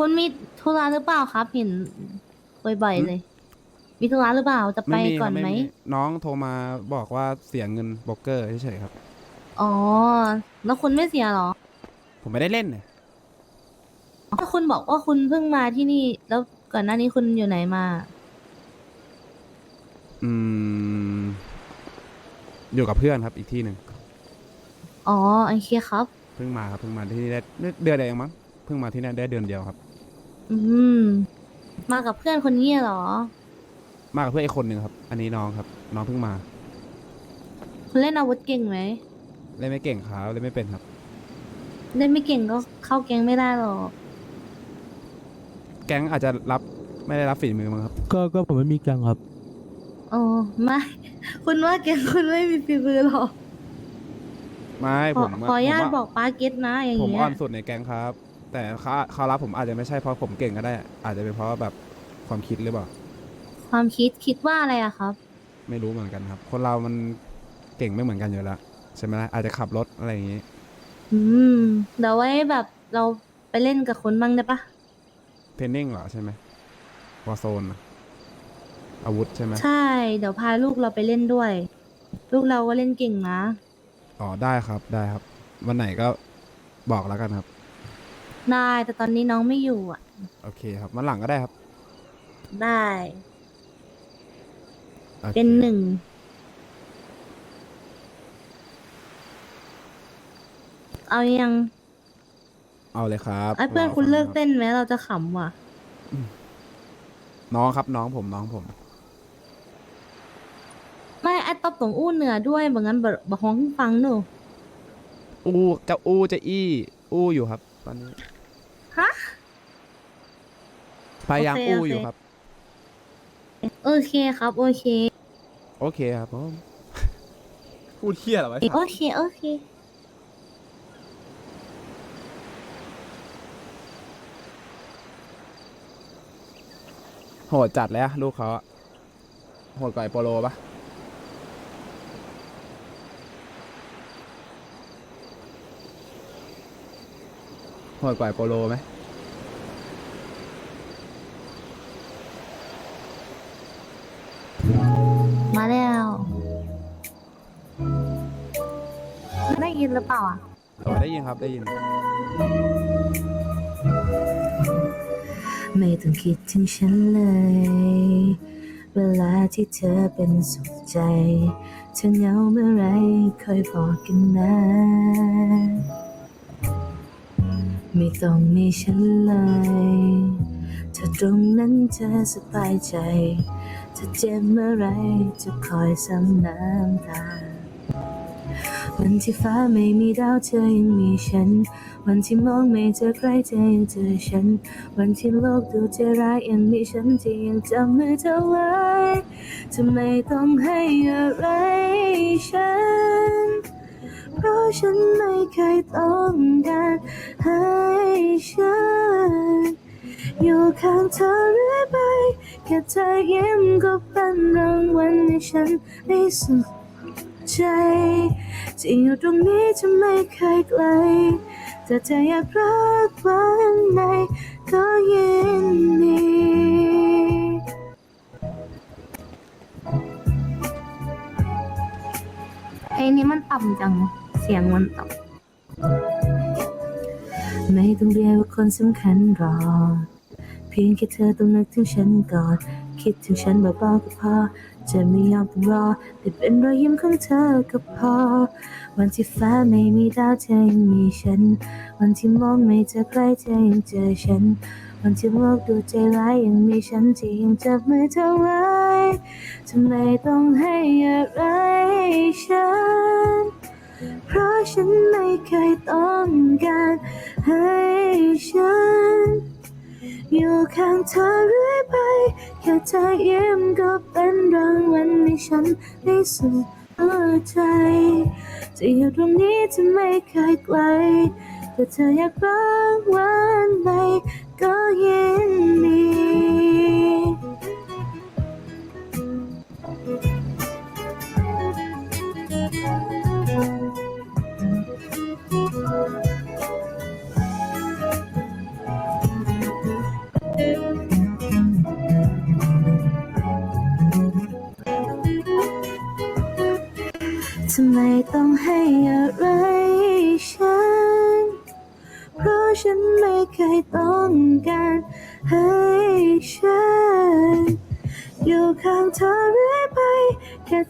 คุณมีธุระหรือเปล่าครับ เห็นบ่อยๆเลย มีธุระหรือเปล่าจะไปไม่มีคก่รัอบนไม่ไหมมีน้องโทรมาบอกว่าเสียเงินโบรกเกอร์เฉยๆครับ อ๋อ แล้วคุณไม่เสียเหรอ ผมไม่ได้เล่นเนี่ยถ้าคุณบอกว่าคุณเพิ่งมาที่นี่ แล้วก่อนหน้านี้คุณอยู่ไหนมา อืม อยู่กับเพื่อนครับ อีกที่หนึ่งอ๋อโอเคครับ เพิ่งมาครับเพิ่งมาที่นี่ได้เดือนเดียวเองมั้งเพิ่งมาที่นี่ได้เดือนเดียวครับ อืม มากับเพื่อนคนนี้เหรอ มากับเพื่อนอีกคนหนึ่งครับ อันนี้น้องครับ น้องเพิ่งมา คุณเล่นอาวุธเก่งไหม เล่นไม่เก่งครับเล่นไม่เป็นครับ เล่นไม่เก่งก็เข้าแก๊งไม่ได้หรอก แก๊งอาจจะรับไม่ได้รับฝีมือมั้งครับ ก็ก็ผมไม่มีแกังครับ อ๋อ ไม่ คุณว่าแก๊งคุณไม่มีฝีมือหรอกไม่ขผอมขออนุญาตผมว่าบอกป้าเก็ตนะอย่างผมเงี้อ่อยนสุดในแก๊งครับ แต่เขาเขารับผมอาจจะไม่ใช่เพราะผมเก่งก็ได้ อาจจะเป็นเพราะแบบความคิดหรือเปล่า ความคิดคิดว่าอะไรอะครับ ไม่รู้เหมือนกันครับ คนเรามันเก่งไม่เหมือนกันอยู่แล้วใช่ไหมล่ะอาจจะขับรถอะไรอย่างนี้ อืมเดี๋ยวไว้แบบเราไปเล่นกับคนบ้างได้ปะเทรนนิ่งเหรอใช่ไหมวอโซนอาวุธใช่ไหมใช่ เดี๋ยวพาลูกเราไปเล่นด้วย ลูกเราก็เล่นเก่งนะ อ๋อได้ครับได้ครับ วันไหนก็บอกแล้วกันครับ ได้แต่ตอนนี้น้องไม่อยู่อะ โอเคครับวันหลังก็ได้ครับได้ โอคเป็นหนึ่งเอายังเอาเลยครับไอ้เพื่อนรคุณเลิกฟังรับเต้นไหมเราจะขำว่ะ น้องครับน้องผมน้องผมไม่ไอ้ตอบตรงอู้เหนือด้วยบางงั้นบบอกห้องฟังหนูอู้จะอู้จะอี้อู้อยู่ครับต อนนี้ฮะ พยายามโอเคอู้โอเคอยู่ครับ โอเคครับ โอเค โอเคครับผมพูดเที่ยเหรอวะโอเค โอเค โหดจัดเลยอะลูกเขาอะโหดกว่าไอโปโลปะ หดกว่าไอโปโลไหมมาแล้ว ได้ยินหรือเปล่าอะโอ้ได้ยินครับได้ยิน ไม่ต้องคิดถึงฉันเลย เวลาที่เธอเป็นสุขใจเธอเหงาเมื่อไรคอยบอกกันนะ ไม่ต้องมีฉันเลยถ้าตรงนั้นเธอสบายใจถ้าเจ็บเมื่อไรจะคอยซ้ำน้ำตา วันที่ฟ้าไม่มีดาวเธอยังมีฉัน วันที่มองไม่เจอใครเธอยังเจอฉัน วันที่โลกดูใจร้ายยังมีฉันที่ยังจำมือเธอไว้ทำไม่ต้องให้อะไรฉัน เพราะฉันไม่เคยต้องการให้ฉัน อยู่ข้างเธอเรื่อยไป แค่เธอยิ้มก็เป็นรางวัลให้ฉันได้สุขใจที่อยู่ตรงนี้จะไม่เคยไกลแต่เธออยากรักวันไหนก็ยินดีเพลงนี้มันต่ำจัง สียงมันต่ำไม่ต้องเรียกว่าคนสำคัญหรอกเพียงแค่เธอต้องนึกถึงฉันก่อน คิดถึงฉันเบาๆก็พอ จะไม่ยอมต้องรอแต่เป็นรอยยิ้มของเธอก็พอ วันที่ฟ้าไม่มีดาวเธอยังมีฉัน วันที่มองไม่เจอใครเธอยังเจอฉัน วันที่โลกดูใจร้ายยังมีฉันที่ยังจับมือเธอไว้ทำไมต้องให้อะไรฉัน เพราะฉันไม่เคยต้องการให้ฉัน อยู่ข้างเธอเรื่อยไป แค่เธอยิ้มก็เป็นรางวัลให้ฉันได้สุขใจ จะอยู่ตรงนี้จะไม่เคยไกล แต่เธออยากรักวันไหนก็ยินดี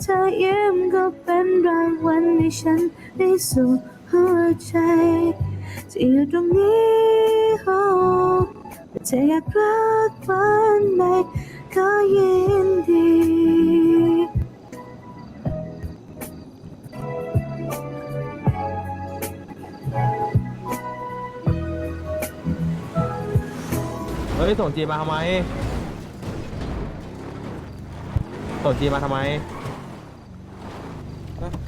เธอยิ้มก็เป็นรางวัลให้ฉันได้สู่หัวใจจะอยู่ตรงนี้โอ้เธออยากรักวันไหนก็ยินดีเฮ้ยส่งจีมาทำไมส่งจีมาทำไม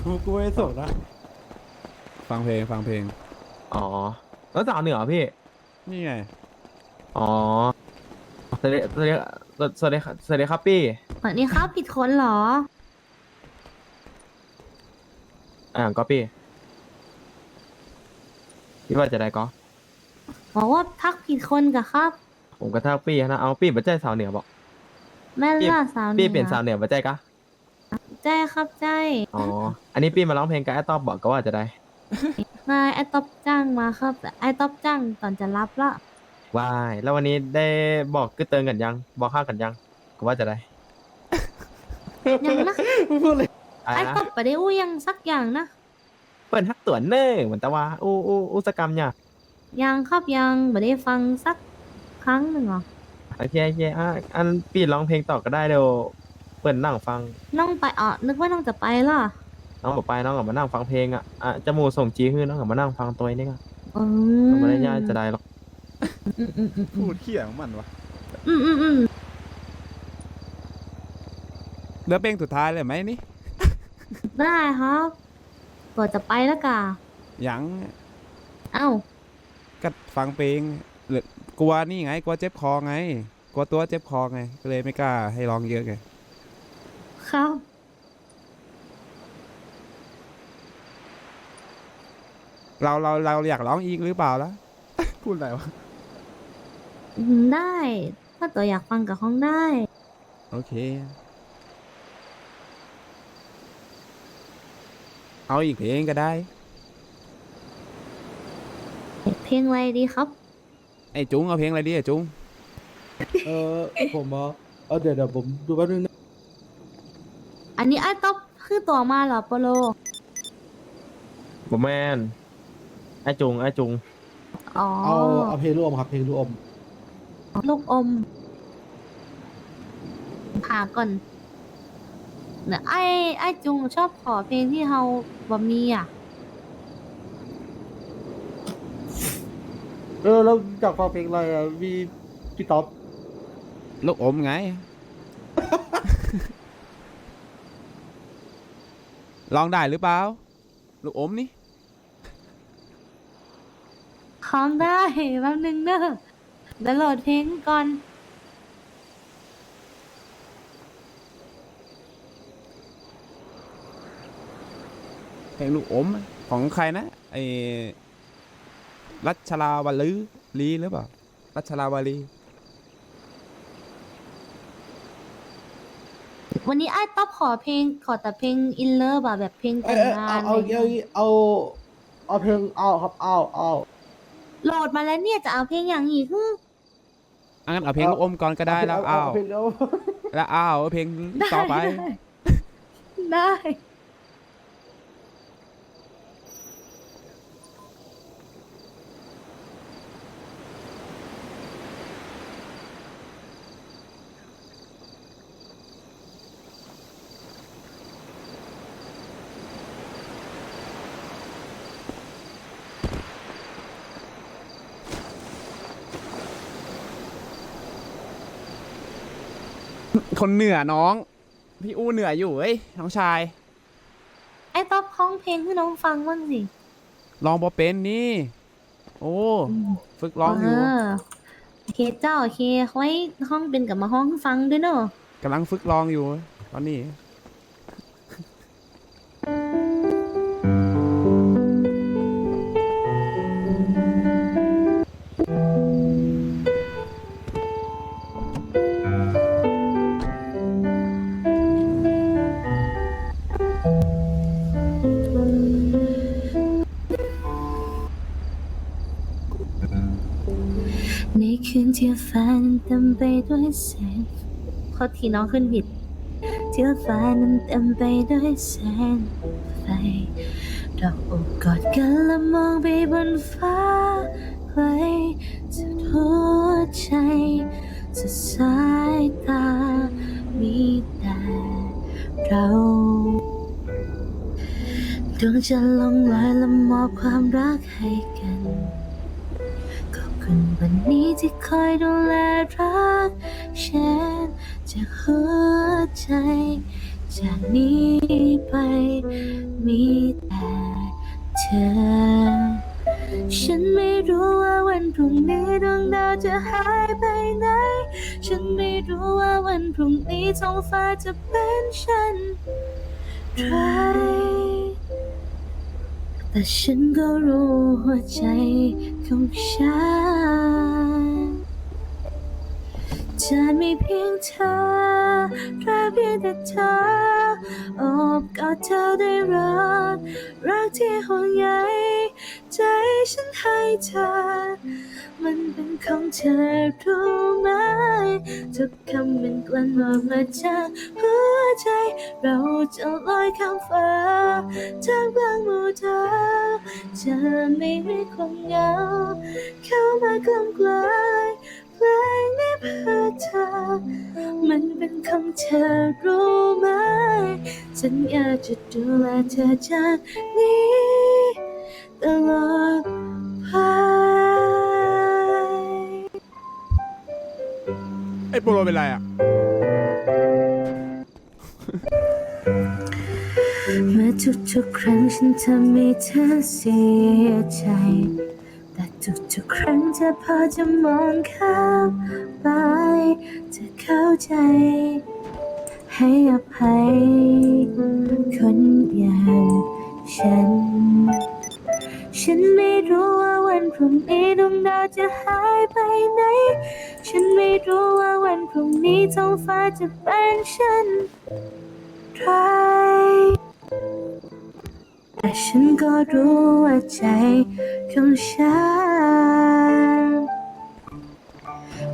กูกูไม่ได้ส่งนะฟังเพลงฟังเพลง อ๋อ แล้วสาวเหนือพี่ นี่ไงอ๋อสวัสดีสวัสดีสวัสดีสวัสดีครับพี่ สวัสดีครับผิดคนเหรอ อ่าก็พี่พี่ว่าจะได้ก็บอกว่าทักผิดคนกับครับ ผมกระทักพี่นะเอาพี่บัจใจสาวเหนือบอกแม่พี่ล่าสาวพี่เปลี่ยนสาวเหนือบัจใจกะ ใจครับใจอ๋อ อันนี้พี่มาร้องเพลงกับไอ้ตอบบอกก็ว่าจะได้ นายไอต๊อบจ้างมาครับแต่ไอต๊อบจ้างก่อนจะรับละว้าย แล้ววันนี้ได้บอกกึ่เติงกันยัง บอกข้ากันยังก็ว่าจะได้ยังนะพูดเลยอะไรไอนะต๊อบไปได้อู้ยังสักอย่างนะเปิดฮักตัวเน่เหมือนแต่ว่าอู้อู้อู้สกรรมเนี่ยยังครับยังไม่ได้ฟังสักครั้งหนึ่งเหรอโอเคโอเคอะอันพี่ร้องเพลงต่อก็ได้เดี๋ยว เปิดนั่งฟัง น้องไปอ๋อนึกว่าน้องจะไปล่ะน้องบอกไปน้องกลับมานั่งฟังเพลงอะอะจมูกส่งจีคือน้องกลับมานั่งฟังตัวนี้ก็อืน้องมไม่ได้ยากจะได้หรอกอืมอืมอืมอืพูมดเขี้ยของมันวะอืมอืมอืมเหลือเพลงสุดท้ายเลยไหมนี่ได้ครับก่อนจะไปแล้วกะยังเอ้าก็ฟังเพลงเหลือกลัวนี่ไง กลัวเจ็บคอไง กลัวตัวเจ็บคอไง ก็เลยไม่กล้าให้ร้องเยอะไง ครับ เราเราเราอยากร้องอีกหรือเปล่าล่ะ พูดอะไรวะ อืมได้ ถ้าตัวอยากฟังกับห้องได้ โอเค เอาอีกเพลงก็ได้ เพลงอะไรดีครับ ไอ้จุ้งเอาเพลงอะไรดีไอ้จุ้ง เออผมเอาเอาเดี๋ยวเดี๋ยวผมดูแป๊บนึงนะ อันนี้ไอต๊อบคือตัวมาเหรอโปโล บอแมนไอ้จุงไอ้จุง อ๋อ เอาเอาเพลงลูกอมครับเพลงลูกอมลูกอมหาก่อนเนี่ยไอ้ไอ้จุงชอบขอเพลงที่เฮาบ่มีอะ เออแล้วอยากฟังเพลงอะไรอะมีพี่ต๊อบลูกอมไง ลองได้หรือเปล่า ลูกอมนี่ คล้องได้แป๊บนึงเด้อเดี๋ยวโหลดเพลงก่อน เพลงลูกอมของใครนะไอ้รัชลาวลือลีหรือเปล่า รัชลาวลี วันนี้ไอ้ต๊อบขอเพลงขอแต่เพลงอินเลิฟอะแบบเพลงเอ้แต่ยงเอ้ยงาเอานอะไรเอาเงี้ยเอาเอาเอาเพลงเอาครับเอาเอา โหลดมาแล้วเนี่ยจะเอาเพลงอย่างอีกฮึอังั้นเอาเพลงลูกอมก่อนก็ได้แล้วอ้าวเพลงแล้วแล้วอ้าวเพลงได้ต่อไป ได้ คนเหนือน้อง พี่อู้เหนืออยู่เอ้ยน้องชาย ไอ้ต๊อบร้องเพลงให้น้องฟังบ้างสิลองบอเป็นนี่ โอ้ ฝึกร้องอยู่เโอเคเจ้าโอเคไว้ห้องเป็นกับมาห้องให้ฟังด้วยเนอะกำลังฝึกร้องอยู่ ตอนนี้ใน ที่ฟ้านั้นเต็มไปด้วยแสงขอทีน้องขึ้นผิดที่ฟ้านั้นเต็มไปด้วยแสงไฟเราอบกอดกันและมองไปบนฟ้าไกลสุดหัวใจสุดสายตา มีแต่เราดวงจะลงลอยและมอบความรักให้ นี้ที่คอยดูแลรักฉันจากหัวใจ จากนี้ไปมีแต่เธอ ฉันไม่รู้ว่าวันพรุ่งนี้ดวงดาวจะหายไปไหน ฉันไม่รู้ว่าวันพรุ่งนี้ท้องฟ้าจะเป็นเช่นไร แต่ฉันก็รู้หัวใจของฉันจะมีเพียงเธอ รักเพียงแต่เธออบกอดเธอได้รัก รักที่ห่วงใยใจฉันให้เธอ มันเป็นของเธอรู้ไหม ทุกคำมันกลั่นออกมาจากหัวใจ เราจะลอยข้ามฟ้าท่ากลางมู่ดาวจะไม่มีความเหงา เข้ามากลำกลาย เพลงนี้เพื่อเธอ มันเป็นของเธอรู้ไหม ฉันอยากจะดูแลเธอจากนี้ตลอดไปไอ้โปโลเป็นไรอะ เมื่อทุกๆครั้งฉันทำให้เธอเสียใจ ทุกๆครั้งเธอพอจะมองข้ามไปเธอเข้าใจ ให้อภัย คนอย่างฉัน ฉันไม่รู้ว่าวันพรุ่งนี้ดวงดาวจะหายไปไหน ฉันไม่รู้ว่าวันพรุ่งนี้ท้องฟ้าจะเป็นเช่นไร แต่ฉันก็รู้ว่าใจของฉัน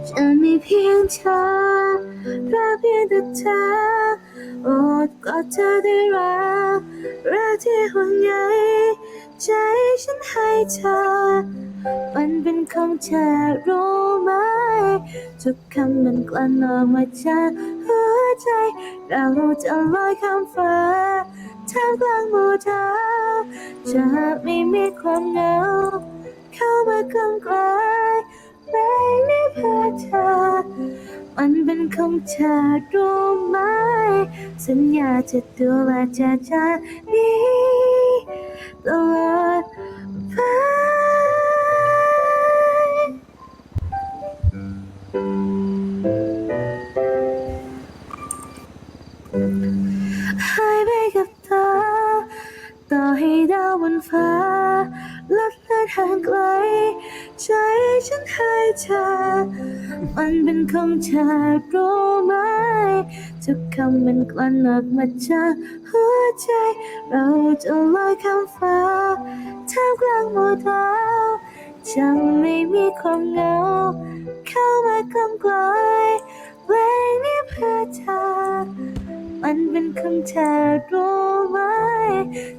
จะมีเพียงเธอรักเพียงแต่เธอโอบกอดเธอได้รักรักที่ห่วงใยใจฉันให้เธอ มันเป็นของเธอรู้ไหม ทุกคำมันกลั่นออกมาจากหัวใจ เราจะลอยข้ามฟ้าท่ามกลางหมู่ดาว จะไม่มีความเหงาเข้ามากลำกลายเพลงนี้เพื่อเธอ มันเป็นของเธอรู้ไหม สัญญาจะดูแลเธอจากนี้ตลอดไป ดาวบนฟ้าลับเลือนห่างไกล ใจฉันให้เธอ มันเป็นของเธอรู้ไหม ทุกคำมันกลั่นออกมาจากหัวใจ เราจะลอยข้ามฟ้าท่ามกลางหมู่ดาวจะไม่มีความเหงา เข้ามากลำกลายเพลงนี้เพื่อเธอ มันเป็นคำเธอรู้ไหม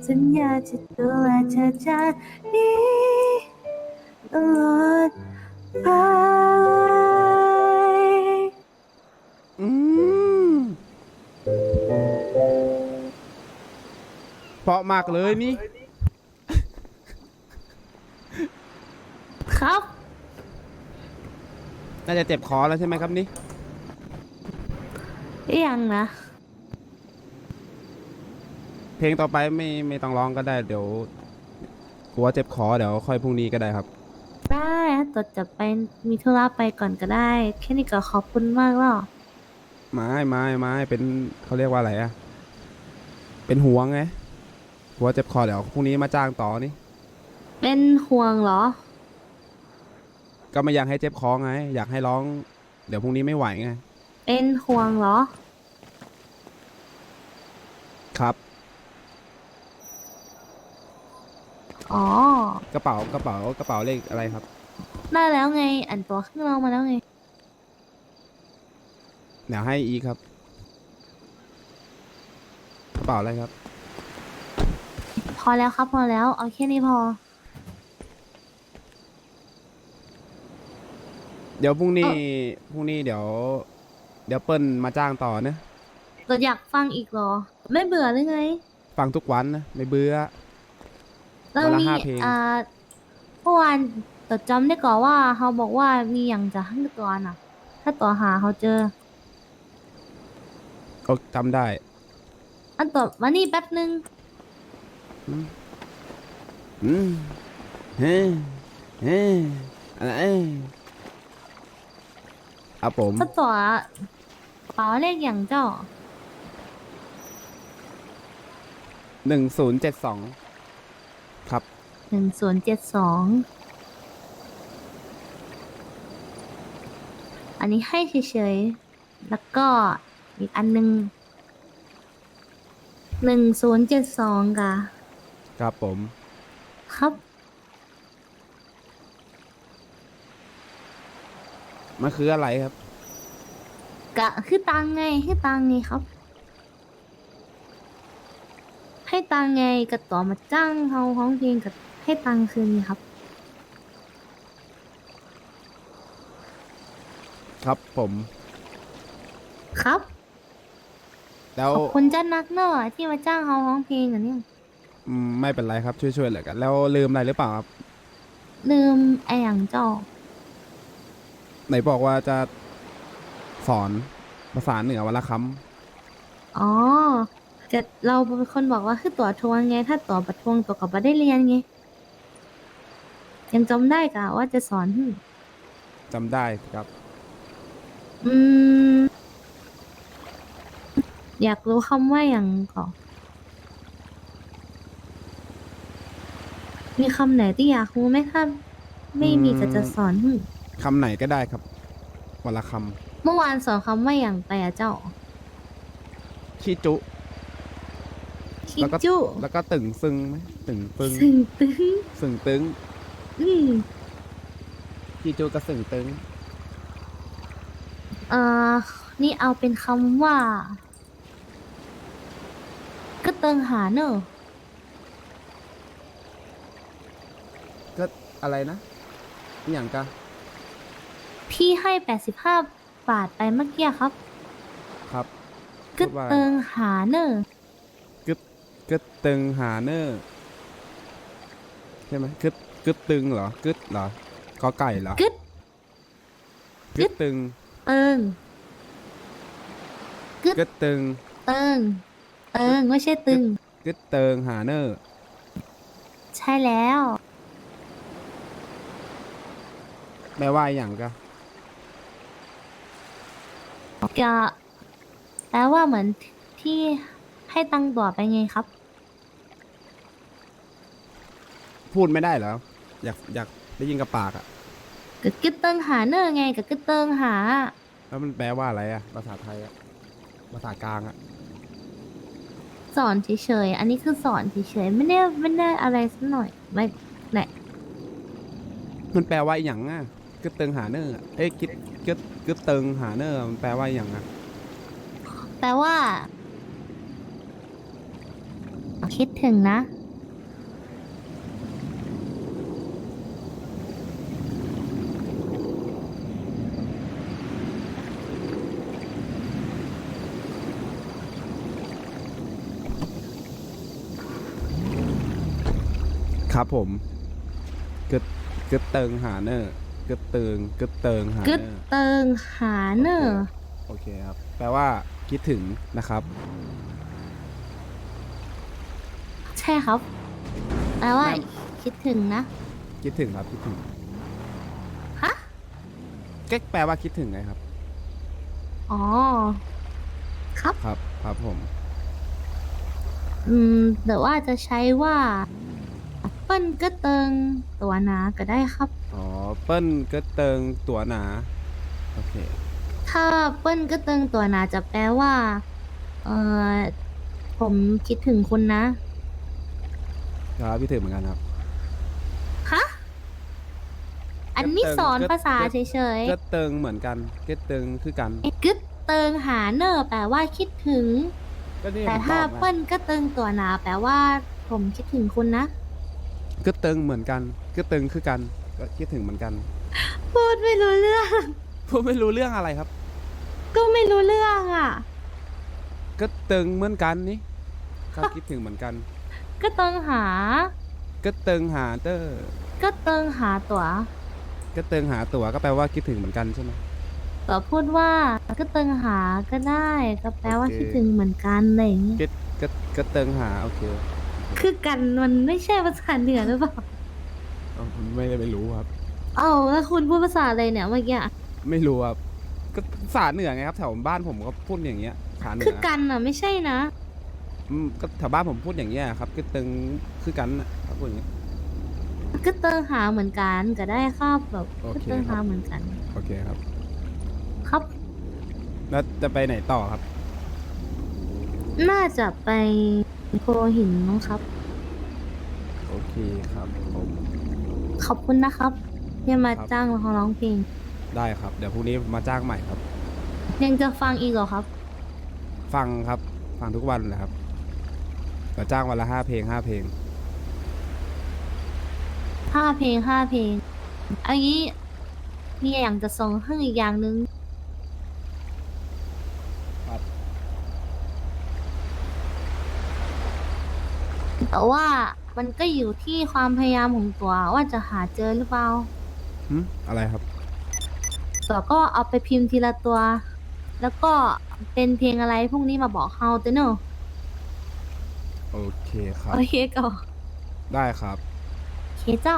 สัญญาจะดูแลเธอจากนี้ตลอดไปอืมเพราะมากเลยนี่ ครับ น่าจะเจ็บคอแล้วใช่ไหมครับนี่ ยังนะ เพลงต่อไปไม่ไม่ต้องร้องก็ได้เดี๋ยวกลัวเจ็บคอเดี๋ยวค่อยพรุ่งนี้ก็ได้ครับ ได้อะตดจะไปมีธุระไปก่อนก็ได้ แค่นี้ก็ขอบคุณมากแล้วไม้ไม้ไม้เป็นเขาเรียกว่าอะไรอะเป็นห่วงไงกลัวเจ็บคอเดี๋ยวพรุ่งนี้มาจ้างต่อนี่เป็นห่วงเหรอ ก็ไม่อยากให้เจ็บคอไง อยากให้ร้อง เดี๋ยวพรุ่งนี้ไม่ไหวไงเป็นห่วงเหรอ ครับ อ๋อ กระเป๋ากระเป๋ากระเป๋าเลขอะไรครับ ได้แล้วไง อันตัวข้างนอกมาแล้วไง เดี๋ยวให้อีกครับ กระเป๋าอะไรครับ พอแล้วครับพอแล้ว เอาแค่นี้พอ เดี๋ยวพรุ่งนี้พรุ่งนี้เดี๋ยว เดี๋ยวเปิ้ลมาจ้างต่อเนะเราอยากฟังอีกเหรอ ไม่เบื่อหรือไง ฟังทุกวันนะไม่เบื่อ แล้ววันละมีห้าเพลง อ่าเมื่อวานแต่จำได้ก่อนว่าเขาบอกว่ามีอย่างจะให้ตัวน่ะ ถ้าตัวหาเขาเจอ ก็จำได้ อันตัวมานี่แป๊บนึงอืมอืมเฮ้เฮ้อะไรครับผม ถ้าตัวเป๋าเลขอย่างเจ้า หนึ่งศูนย์เจ็ดสองครับ หนึ่งศูนย์เจ็ดสอง อันนี้ให้เฉยๆ แล้วก็อีกอันหนึ่งหนึ่งศูนย์เจ็ดสองกะครับผม ครับ มันคืออะไรครับ กะคือตังไงให้ตังไงครับ ให้ตังไงกะต่อมาจ้างเขาร้องเพลงกับ ให้ตังคืนไงครับ ครับผม ครับ แล้วขอบคุณเจ้านักเนอะที่มาจ้างเขาร้องเพลงกันเนี่ย อืมไม่เป็นไรครับช่วยๆเหลือกัน แล้วลืมอะไรหรือเปล่าครับ ลืมไอ้อย่างเจ้าไหนบอกว่าจะสอนภาษาเหนือวันละคอ๋อแต่เราเป็นคนบอกว่าคือตั๋วทวงไง ถ้าตั๋วบัตรทวงตั๋วกับบัตรได้เรียนไง ยังจำได้กะว่าจะสอนหึำจำได้ครับ อืม อยากรู้คำว่าอย่างก่อนมีคำไหนที่อยากรู้ไหมครับ ไม่มีก็จะสอนหึคำไหนก็ได้ครับวันละคเมื่อวานสอนคำว่าอย่างไปอะเจ้าำขี้จุ คิแล้วก็ จูแล้วก็ตึงซึงไหมตึงตึงสึงตึงสึงตึง อืมขี้จุกับสึงตึง เอ่อ นี่เอาเป็นคำว่า ก็เติงหาเนอะก็อะไรนะอหย่างกะพี่ให้แปดสิบห้าบาทไปเมื่อกี้ครับ ครับ ก็พูดว่าเติงหาเนอะกึดกึดตึงหาเนอร์ใช่ไหมกึด กึดตึงเหรอกึดเหรอกอไก่เหรอกึดกึดตึงเติงกึดตึงเติงเติงไม่ใช่ตึง กึดเติงหาเนอร์ใช่แล้วแปลว่าอหย่างกะก็แปลว่าเหมือนที่ให้ตังค์ตัวไปไงครับ พูดไม่ได้เหรอ อยากอยากได้ยินกับปากอะก็กึดเติงหาเนอะไงก็กึดเติงหา แล้วมันแปลว่าอะไรอะภาษาไทยอะภาษากลางอะสอนเฉยๆ อันนี้คือสอนเฉยๆ ไม่ได้ไม่ได้อะไรสักหน่อยไม่ไหนมันแปลว่าอหย่างอะกึดเติงหาเนอร์อะเอ้ยกึดกึดกึดเติงหาเนอร์มันแปลว่าอหย่างอะแปลว่า คิดถึงนะ ครับผมกึดกึดเติงหาเนอร์กึดเติงกึดเติงหากึดเนอร์เติงหาเนอะโอเคครับ แปลว่าคิดถึงนะครับ ใช่ครับแปลว่าครับคิดถึงนะ คิดถึงครับคิดถึงฮะ ก็แปลว่าคิดถึงไงครับ อ๋อ ครับ ครับ ครับผม อืมแต่ว่าจะใช้ว่า เปิ้นก็เติงตัวหนาก็ได้ครับ อ๋อ เปิ้ลก็เติงตัวหนา โอเค ถ้าเปิ้นก็เติงตัวหนาจะแปลว่าเออผมคิดถึงคุณนะ ครับพี่ถึงเหมือนกันครับ ฮะไออันนี้สอนภาษาเฉยก็เติงเหมือนกันก็เติงคือกัน ๆไอ้กึดเติงหาเนอร์แปลว่าคิดถึง ก็นี่แต่ผมถ้าบอกไงเปิ้ลก็เติงตัวหนาแปลว่า ผมคิดถึงคุณนะ ก็เติงเหมือนกันก็เติงคือกันก็คิดถึงเหมือนกัน พูดไม่รู้เรื่อง พูดไม่รู้เรื่องอะไรครับ ก็ไม่รู้เรื่องอะ ก็เติงเหมือนกันนี่ก็คิดถึงเหมือนกัน ก็เติงหา ก็เติงหาเตอร์ก็เติงหาตัวก็เติงหาตั๋วก็แปลว่าคิดถึงเหมือนกันใช่ไหม ตัวพูดว่าก็เติงหาก็ได้ ก็แปลว่าโอเค คิดถึงเหมือนกันอะไรอย่างเงี้ย ก็ก็ก็เติงหาโอเค คือกันมันไม่ใช่ภาษาเหนือหรือเปล่าเอ้าไม่ได้ไม่รู้ครับ เอ้าแล้วคุณพูดภาษาอะไรเนี่ยเมื่อกี้อะไม่รู้ครับก็ภาษาเหนือไงครับแถวบ้านผมก็พูดอย่างเงี้ยภาษาเหนืคืออกันอะไม่ใช่นะ อืมก็แถวบ้านผมพูดอย่างเงี้ยครับก็เติงคือกันน่ะครับพูดอย่างเงี้ย ก็เติงหาเหมือนกันก็ได้ครับแบบโอก็เค เติงครัหาบเหมือนกัน โอเคครับ ครับ แล้วจะไปไหนต่อครับ น่าจะไป โพหินมั้งครับ โอเคครับผมขอบคุณนะครับที่มาครับจ้างเราร้องเพลง ได้ครับ เดี๋ยวพรุ่งนี้มาจ้างใหม่ครับ ยังจะฟังอีกเหรอครับ ฟังครับฟังทุกวันเลยครับเดี๋ยวจ้างวันละห้าเพลงห้าเพลง ห้าเพลงห้าเพลง อันนี้มีอย่างจะส่งให้อีกอย่างหนึ่ง ครับ แต่ว่ามันก็อยู่ที่ความพยายามของตัวว่าจะหาเจอหรือเปล่าหึอะไรครับ ตัวก็เอาไปพิมพ์ทีละตัว แล้วก็เป็นเพลงอะไรพรุ่งนี้มาบอกเฮาเตเนอะโอเคครับ โอเคก็ได้ครับ โอเคเจ้า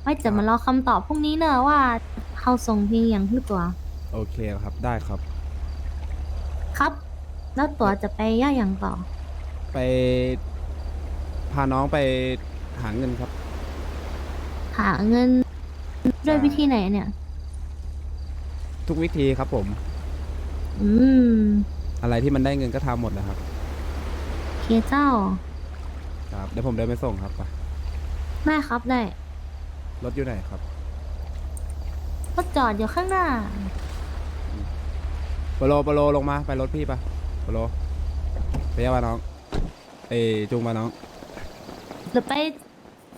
ไว้จะมารอคำตอบพรุ่งนี้เนอะว่าเฮาส่งเพลงอย่างคือตัว โอเคครับ ได้ครับ ครับ แล้วตัวจะไปย่าอย่างต่อ ไป พาน้องไปหาเงินครับ หาเงินด้วยใช่วิธีไหนเนี่ย ทุกวิธีครับผม อืมอะไรที่มันได้เงินก็ทำหมดนะครับโอเคเจ้าครับเดี๋ยวผมเดินไปส่งครับไปได้ครับได้รถอยู่ไหนครับก็จอดอยู่ข้างหน้าโปโลโปโลลงมาไปรถพี่ปะโปโลไปย่ามาน้อง เอยจูงมาน้อง หรือไป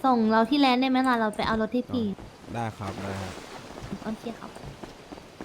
ส่งเราที่แลนด์ได้ไหมล่ะ เราไปเอารถที่พี่ได้ครับได้ครับ โอเคครับ